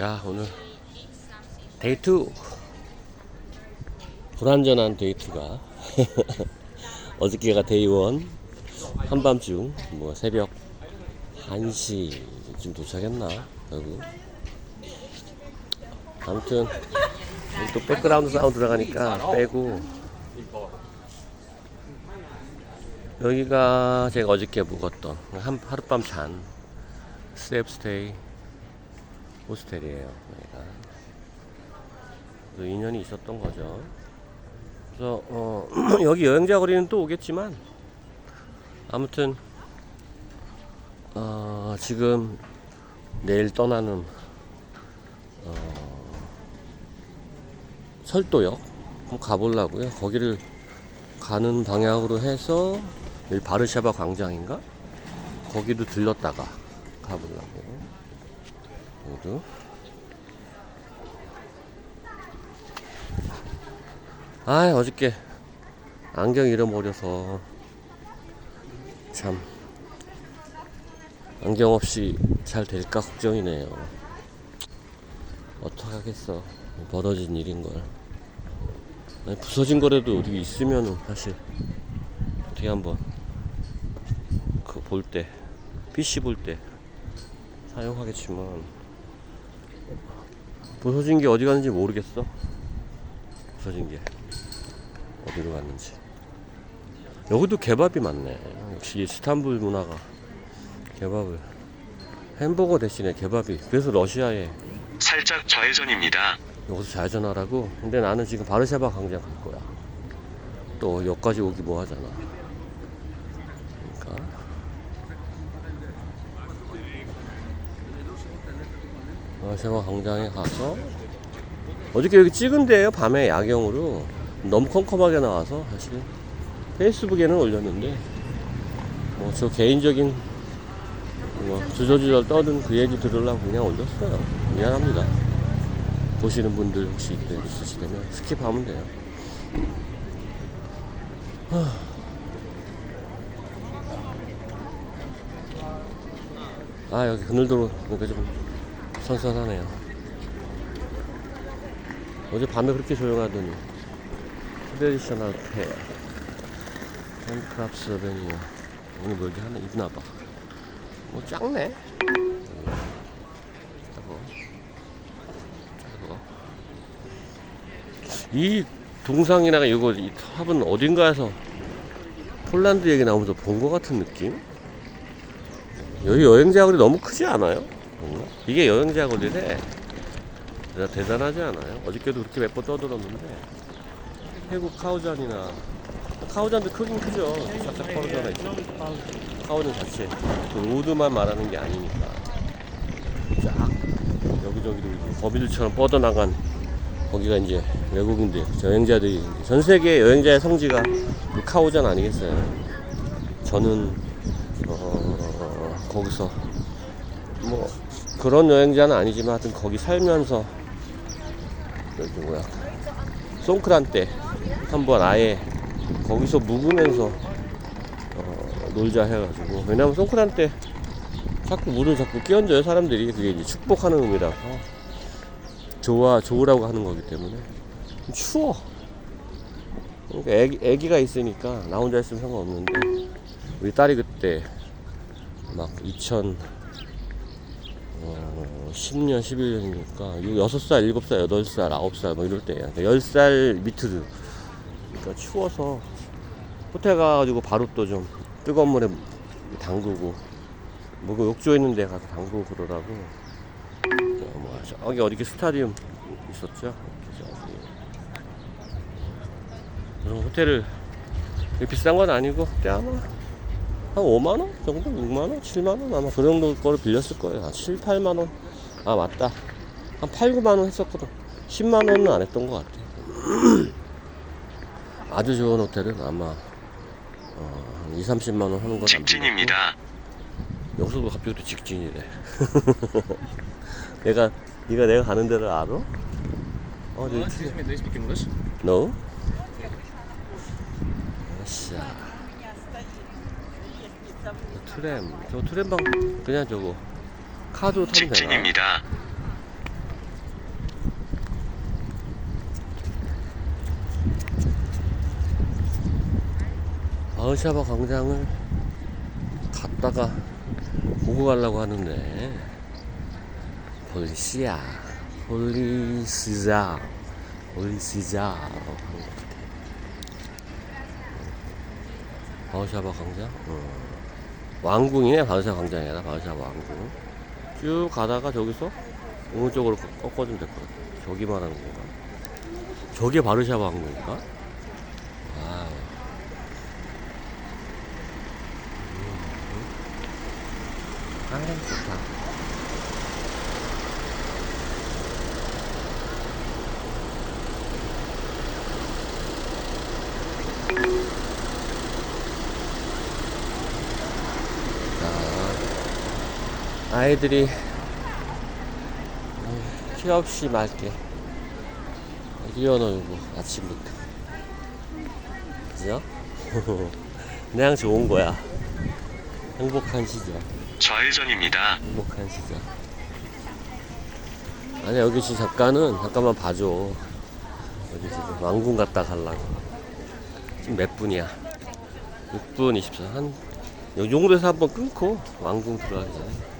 자 오늘 데이트. 불완전한 데이트가. 어저께가 데이원. 한밤중 뭐 새벽 1시쯤 도착했나? 결국. 아무튼 또 백그라운드 사운드 들어가니까 빼고. 여기가 제가 어저께 묵었던 한 하룻밤 잔. 스텝스테이 호스텔이에요. 여기가. 그 인연이 있었던 거죠. 그래서 어, 여기 여행자 거리는 또 오겠지만 아무튼 어, 지금 내일 떠나는 어, 설도역 한번 가보려고요. 거기를 가는 방향으로 해서 바르샤바 광장인가? 거기도 들렀다가 가보려고. 모두. 아, 어저께 안경 잃어버려서 참 안경 없이 잘 될까 걱정이네요. 어떡하겠어. 벌어진 일인걸. 아니, 부서진 거라도 어디 있으면은 사실 어떻게 한번 그 볼 때, PC 볼 때 사용하겠지만 부서진 게 어디 갔는지 모르겠어. 부서진 게 어디로 갔는지. 여기도 개밥이 많네. 역시 이스탄불 문화가 개밥을 햄버거 대신에 개밥이 그래서 러시아에 살짝 좌회전입니다. 여기서 좌회전하라고. 근데 나는 지금 바르샤바 광장 갈 거야. 또 여기까지 오기 뭐 하잖아. 그러니까 바르샤바 광장에 가서 어저께 여기 찍은 데예요. 밤에 야경으로 너무 컴컴하게 나와서 사실 페이스북에는 올렸는데 뭐 저 개인적인 뭐 주저주저 떠든 그 얘기 들으려고 그냥 올렸어요. 미안합니다. 보시는 분들 혹시 네, 있으시다면 스킵하면 돼요. 아 여기 그늘도로 그러니까 좀 선선하네요. 어제 밤에 그렇게 조용하더니 트레디셔널 페어 캔크랍스 베니어 오늘 뭐지 하나 있나봐. 뭐 작네. 저거. 저거. 이 동상이나 이거 이 탑은 어딘가에서 폴란드 얘기 나오면서 본 것 같은 느낌? 여기 여행자 거리 너무 크지 않아요? 뭔가? 이게 여행자. 진짜 대단하지 않아요? 어저께도 그렇게 몇 번 떠들었는데 태국 카오잔이나 카오잔도 크긴 크죠. 싹싹 털어져나 있죠. 카오잔 자체 그 로드만 말하는 게 아니니까 쫙 여기저기도 거미들처럼 뻗어나간 거기가 이제 외국인들, 여행자들이 전 세계 여행자의 성지가 그 카오잔 아니겠어요? 저는 어, 거기서 뭐 그런 여행자는 아니지만 하여튼 거기 살면서 여기 뭐야. 송크란 때 한번 아예 거기서 묵으면서 어, 놀자 해가지고. 왜냐면 송크란 때 자꾸 물을 자꾸 끼얹어요 사람들이. 그게 이제 축복하는 의미라서. 좋아 좋으라고 하는 거기 때문에. 추워. 그러니까 애기, 애기가 있으니까 나 혼자 있으면 상관없는데. 우리 딸이 그때 막 2000, 어, 10년, 11년이니까 6살, 7살, 8살, 9살 뭐 이럴 때야. 그러니까 10살 밑으로. 그러니까 추워서 호텔 가가지고 바로 또 좀 뜨거운 물에 담그고 뭐그 욕조 있는 데 가서 담그고 그러라고 어, 뭐 저기 어디 스타디움 있었죠? 그런 호텔을 비싼 건 아니고 그때 아마 한 5만원 정도? 6만원? 7만원? 아마 그 정도 거를 빌렸을 거예요. 한 7, 8만원. 아, 맞다. 한 8, 9만원 했었거든. 10만원은 안 했던 것 같아. 아주 좋은 호텔은 아마, 어, 한 2, 30만원 하는 건 직진입니다. 여기서도 갑자기 또 직진이래. 내가, 네가 내가 가는 데를 알아? 어, 네. English? No? 아싸. 트램 저 트램방 그냥 저거 카드 타면 되나? 직진입니다. 아우샤바 광장을 갔다가 보고 가려고 하는데 볼시야 볼리시자 볼리시자 아우샤바 광장? 어. 왕궁이네 바흐샤바 광장이 아니라 바흐샤바 왕궁 쭉 가다가 저기서 오른쪽으로 꺾어주면 될 것 같아 저기 말하는 건가 저게 바르샤바 왕궁인가 아 아, 좋다. 자, 아이들이 음, 티 없이 맑게 뛰어놀고 아침부터 그죠? 그냥 좋은 거야 행복한 시절 좌회전입니다. 행복한 시절. 아니 여기 지금 잠깐은 잠깐만 봐줘. 여기 지금 왕궁 갔다 갈라고. 지금 몇 분이야? 6분 24. 한 요 정도에서 한번 끊고 왕궁 들어가기 전에.